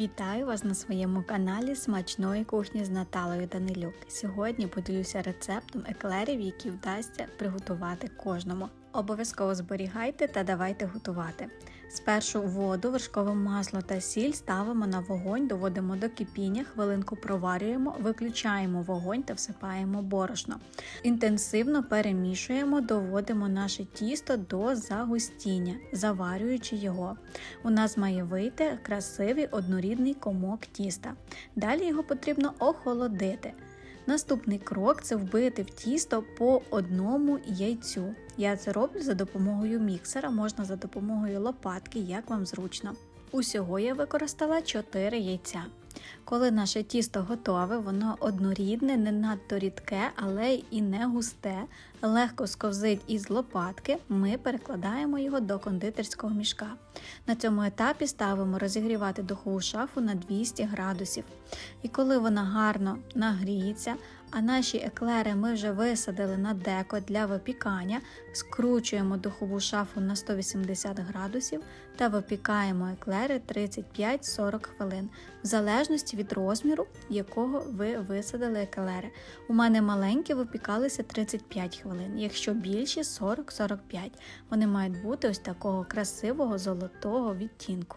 Вітаю вас на своєму каналі Смачної кухні з Наталою Данилюк. Сьогодні поділюся рецептом еклерів, які вдасться приготувати кожному. Обов'язково зберігайте та давайте готувати. Спершу воду, вершкове масло та сіль ставимо на вогонь, доводимо до кипіння, хвилинку проварюємо, виключаємо вогонь та всипаємо борошно. Інтенсивно перемішуємо, доводимо наше тісто до загустіння, заварюючи його. У нас має вийти красивий однорідний комок тіста. Далі його потрібно охолодити. Наступний крок це вбити в тісто по одному яйцю. Я це роблю за допомогою міксера, можна за допомогою лопатки, як вам зручно. Усього я використала 4 яйця. Коли наше тісто готове, воно однорідне, не надто рідке, але і не густе, легко сковзить із лопатки, ми перекладаємо його до кондитерського мішка. На цьому етапі ставимо розігрівати духову шафу на 200 градусів. І коли вона гарно нагріється, а наші еклери ми вже висадили на деко для випікання, скручуємо духову шафу на 180 градусів та випікаємо еклери 35-40 хвилин, в залежності від розміру, якого ви висадили еклери. У мене маленькі випікалися 35 хвилин, якщо більші 40-45. Вони мають бути ось такого красивого золотого відтінку.